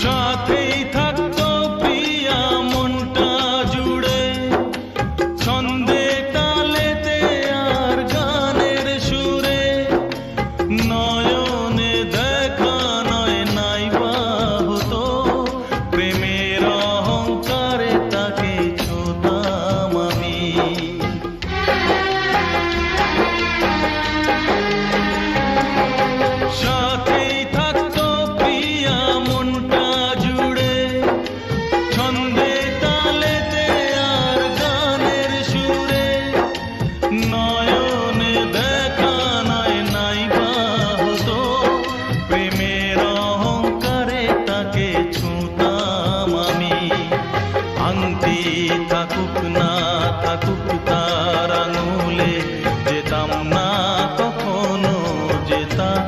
সাথেই থাকতো প্রিয়া মনটা জুড়ে ভাঙতি থাকুক না থাকুক তার আঙুলে যেতাম না কখনো যেতাম